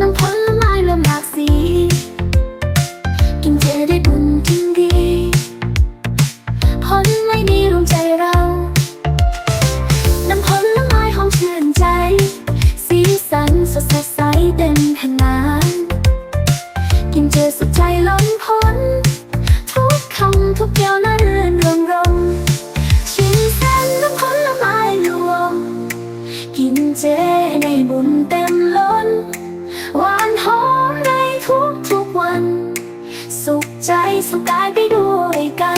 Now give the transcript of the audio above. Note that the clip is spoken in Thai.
น้ำผลไม้เริ่มหลากสี กินเจได้บุญทิ้งดีผลไม้ดีรวมใจเรา น้ำผลไม้หอมชื่นใจ สีสันสดใสเต็มขนานกินเจสุดใจล้นพ้น ทุกคำทุกเดียวน่เรื่นรงรมชิมแซนน้ำผลไม้รวม กินเจในบุญ สุขใจสุขกายไปด้วยกัน